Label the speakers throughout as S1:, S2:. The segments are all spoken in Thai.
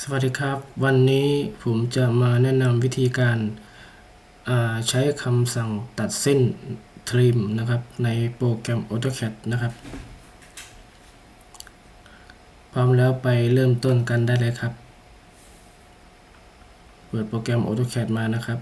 S1: สวัสดีครับ วันนี้ผมจะมาแนะนำวิธีการใช้คำสั่งตัดเส้นทริมนะครับ ในโปรแกรม AutoCAD นะครับ พร้อมแล้วไปเริ่มต้นกันได้เลยครับ เปิดโปรแกรม AutoCAD มานะครับ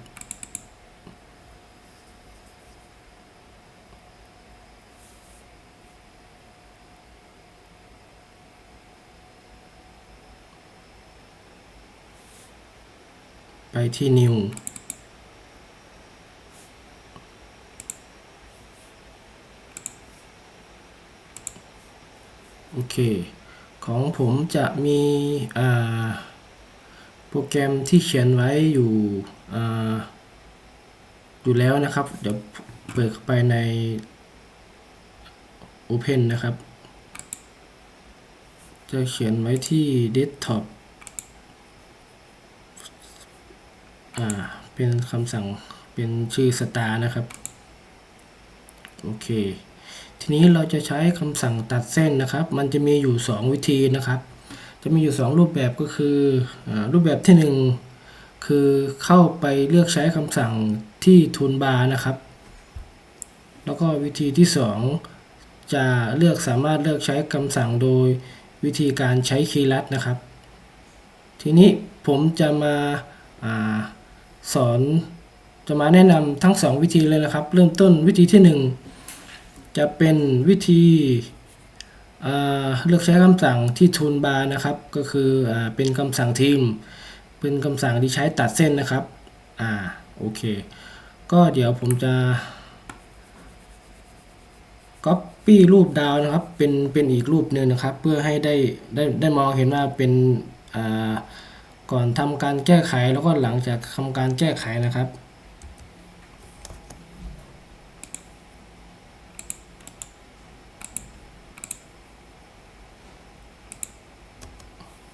S1: ไปที่ New โอเค ของผมจะมีโปรแกรมที่เขียนไว้อยู่อยู่แล้วนะครับ เดี๋ยวเปิดไปใน Open นะครับ จะเขียนไว้ที่ Desktop อ่าเป็นคำสั่งเป็นชื่อ star นะครับโอเคทีนี้เราจะใช้คำสั่งตัดเส้นนะครับ มันจะมีอยู่ 2 วิธีนะครับ จะมีอยู่ 2 รูปแบบก็คืออรูปแบบที่ 1 คือเข้าไปเลือกใช้คำสั่งที่ทูลบาร์นะครับ แล้วก็วิธีที่ 2 จะเลือกสามารถเลือกใช้คำสั่งโดยวิธีการใช้คีย์ลัดนะครับ ทีนี้ผมจะมาา สอนจะมาแนะนำทั้ง 2 วิธีเลยนะครับ เริ่มต้นวิธีที่ 1 จะเป็นวิธีเลือกใช้คำสั่งที่ทูลบาร์นะครับ ก็คืออเป็นคำสั่งทีม เป็นคำสั่งที่ใช้ตัดเส้นนะครับอ่าโอเค ก็เดี๋ยวผมจะ Copy รูปดาวนะครับ เป็นเป็นอีกรูปหนึ่งนะครับ เพื่อให้ได้ได้ได้มองเห็นว่าเป็นอ่า ก่อนทำการแก้ไขแล้วก็หลังจากทำการแก้ไขนะครับ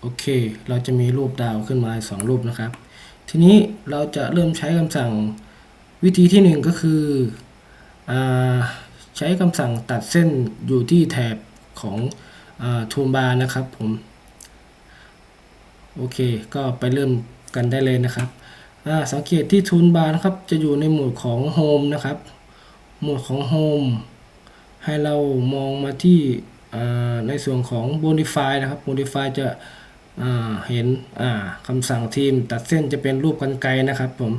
S1: โอเค เราจะมีรูปดาวขึ้นมาสองรูปนะครับ ทีนี้เราจะเริ่มใช้คำสั่งวิธีที่ 1 ก็คืออใช้คำสั่งตัดเส้นอยู่ที่แถบของทูมบาร์นะครับผม โอเค ก็ไปเริ่มกันได้เลยนะครับสังเกตที่ทูนบาร์นะครับ จะอยู่ในหมวดของโฮมนะครับ หมวดของโฮมให้เรามองมาที่ในส่วนของ Modify นะครับ Modify จะเห็นคำสั่งทีม ตัดเส้นจะเป็นรูปกันไกนะครับผม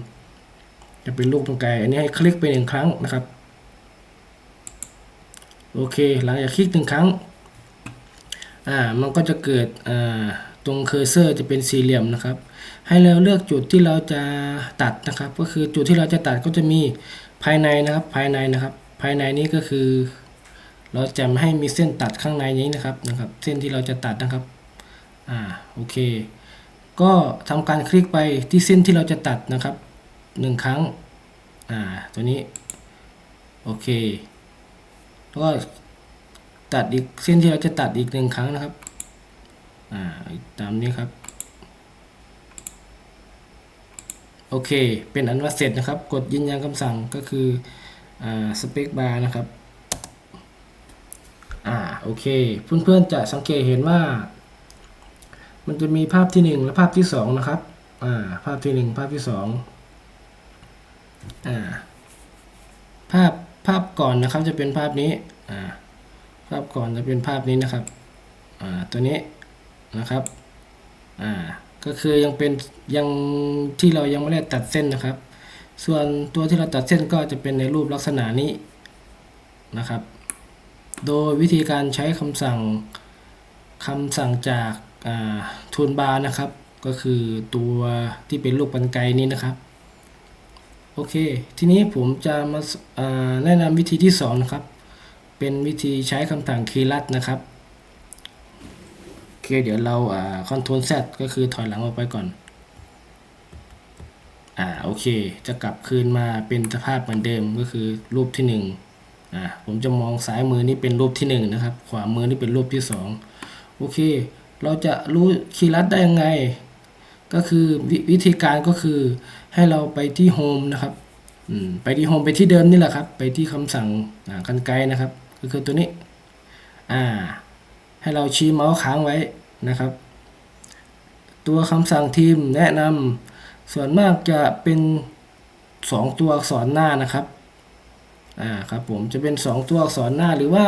S1: จะเป็นรูปกันไกอันนี้ให้คลิกไปหนึ่งครั้งนะครับ โอเค หลังจากคลิกหนึ่งครั้งอ่ามันก็จะเกิดอ่า ตรงเคอร์เซอร์จะเป็นสี่เหลี่ยมนะครับ ให้เราเลือกจุดที่เราจะตัดนะครับ ก็คือจุดที่เราจะตัดก็จะมีภายในนะครับ ภายในนะครับ ภายในนี้ก็คือ เราจะไม่ให้มีเส้นตัดข้างในนี้นะครับนะครับ เส้นที่เราจะตัดนะครับ อ่าโอเค ก็ทำการคลิกไปที่เส้นที่เราจะตัดนะครับหนึ่งครั้ง อ่า ตัวนี้ โอเค แล้วก็ตัดอีกเส้นที่เราจะตัดอีกหนึ่งครั้งนะครับ อ่าตามนี้ครับ โอเค เป็นอันว่าเสร็จนะครับ กดยืนยันคำสั่งก็คืออ่าสเปคบาร์นะครับ อ่าโอเค เพื่อนๆจะสังเกตเห็นว่า มันจะมีภาพที่ 1 และภาพที่ 2 นะครับ อ่าภาพที่ 1 ภาพที่ 2 อ่าภาพภาพก่อนนะครับจะเป็นภาพนี้ อ่า ภาพก่อนจะเป็นภาพนี้นะครับ อ่า ตัวนี้ นะครับอ่าก็คือยังเป็นยังที่เรายังไม่ได้ตัดเส้นนะครับ ส่วนตัวที่เราตัดเส้นก็จะเป็นในรูปลักษณะนี้นะครับ โดยวิธีการใช้คำสั่งคำสั่งจากทูนบาร์นะครับ ก็คือตัวที่เป็นรูกปันไกนี้นะครับโอเค ทีนี้ผมจะมาแนะนำวิธีที่2นะครับ เป็นวิธีใช้คำสั่งคีย์ลัดนะครับ เคเดี๋ยวเราอ่าคอนโทรล Z ก็คือถอยหลังออกไปก่อน อ่าโอเค จะกลับคืนมาเป็นสภาพเหมือนเดิมก็คือรูปที่ 1อ่าผมจะมองซ้ายมือนี่เป็นรูปที่ 1 นะครับ ขวามือนี่เป็นรูปที่ 2 โอเค เราจะรู้คีย์ลัดได้ยังไง ก็คือววิธีการก็คือให้เราไปที่โฮมนะครับไปที่โฮมไปที่เดิมนี่แหละครับ ไปที่คำสั่งกันไกลนะครับ ก็คือตัวนี้ อ่า ให้เราชี้เมาส์ค้างไว้นะครับ ตัวคำสั่งทีมแนะนำส่วนมากจะเป็น 2 ตัวอักษรหน้านะครับอ่าครับผมจะเป็น 2 ตัวอักษรหน้าหรือว่า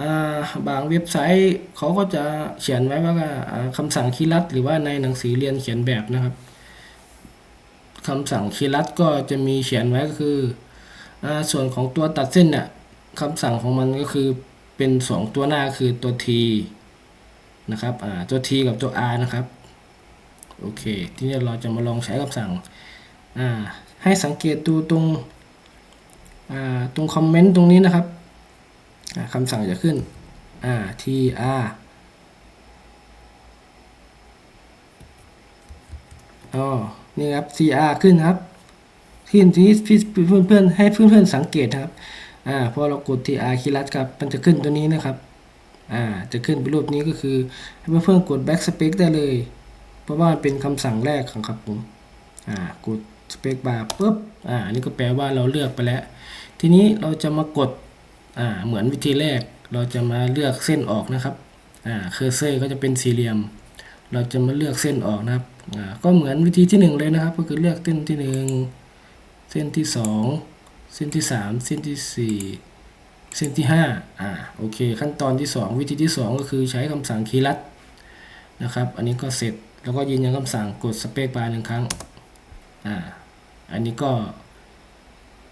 S1: อ่าบางเว็บไซต์เขาก็จะเขียนไว้ว่าคำสั่งคีย์ลัดหรือว่าในหนังสือเรียนเขียนแบบนะครับคำสั่งคีย์ลัดก็จะมีเขียนไว้ก็คืออ่าส่วนของตัวตัดเส้นเนี่ยคำสั่งของมันก็คือ เป็น 2 ตัวหน้าคือตัว t นะครับอ่าตัว t กับตัว r นะครับโอเค ทีนี้เราจะมาลองใช้คำสั่งอ่าให้สังเกตดูตรงอ่าตรงคอมเมนต์ตรงนี้นะครับอ่าคำสั่งจะขึ้นอ่า tr อ๋อนี่ครับ cr ขึ้นครับขึ้นที่เพื่อนเพื่อนให้เพื่อนเพื่อนสังเกตครับ อ่าพอเรากด tr คีย์ลัดครับมันจะขึ้นตัวนี้นะครับอ่าจะขึ้นเป็นรูปนี้ก็คือให้เพื่อนๆกด backspace ได้เลย เพราะว่ามันเป็นคำสั่งแรกของครับผมอ่ากดสเปคบาร์ปุ๊บอ่านี่ก็แปลว่าเราเลือกไปแล้ว ทีนี้เราจะมากดอ่าเหมือนวิธีแรก เราจะมาเลือกเส้นออกนะครับอ่าเคอร์เซอร์ก็จะเป็นสี่เหลี่ยม เราจะมาเลือกเส้นออกนะครับอ่าก็เหมือนวิธีที่หนึ่งเลยนะครับ ก็คือเลือกเส้นที่หนึ่งเส้นที่สอง เส้นที่สามเส้นที่สี่เส้นที่ห้าอ่าโอเค ขั้นตอนที่สองวิธีที่สองก็คือใช้คำสั่งคีย์ลัดนะครับ อันนี้ก็เสร็จแล้วก็ยืนยันคำสั่งกดสเปคบาร์หนึ่งครั้งอ่าอันนี้ก็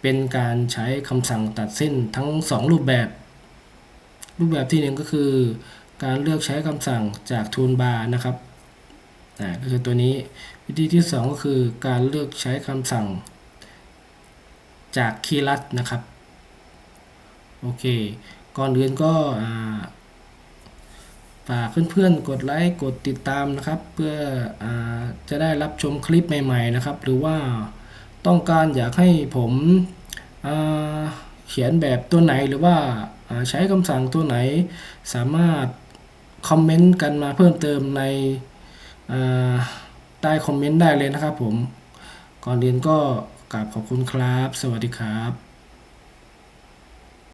S1: เป็นการใช้คำสั่งตัดเส้นทั้ง 2 รูปแบบ รูปแบบที่หนึ่งก็คือ การเลือกใช้คำสั่งจากทูลบาร์นะครับอ่าก็คือตัวนี้วิธีที่ 2 ก็คือการเลือกใช้คำสั่ง จากคีย์ลัดนะครับ โอเค ก่อนอื่นก็ฝากเพื่อนๆ กดไลค์ กดติดตามนะครับ เพื่ออจะได้รับชมคลิปใหม่ๆนะครับ หรือว่าต้องการอยากให้ผมเขียนแบบตัวไหนหรือว่าใช้คำสั่งตัวไหน สามารถคอมเมนต์กันมาเพิ่มเติมในใต้คอมเมนต์ได้เลยนะครับผม ก่อนอื่นก็ กราบขอบคุณครับ สวัสดีครับ